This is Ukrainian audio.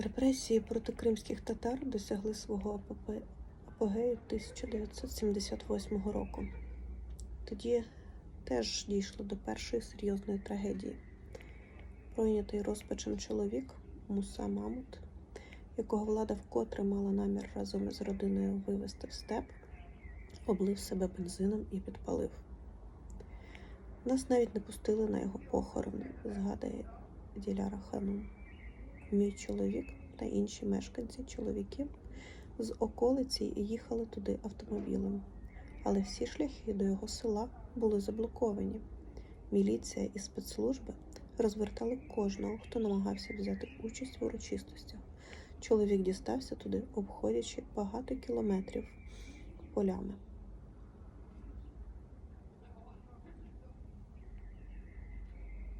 Репресії проти кримських татар досягли свого апогею 1978 року. Тоді теж дійшло до першої серйозної трагедії. Пройнятий розпачем чоловік Муса Мамут, якого влада вкотре мала намір разом із родиною вивезти в степ, облив себе бензином і підпалив. Нас навіть не пустили на його похорон, згадує Діляра Ханум. Мій чоловік та інші мешканці чоловіки з околиці їхали туди автомобілем, але всі шляхи до його села були заблоковані. Міліція і спецслужби розвертали кожного, хто намагався взяти участь в урочистостях. Чоловік дістався туди, обходячи багато кілометрів полями.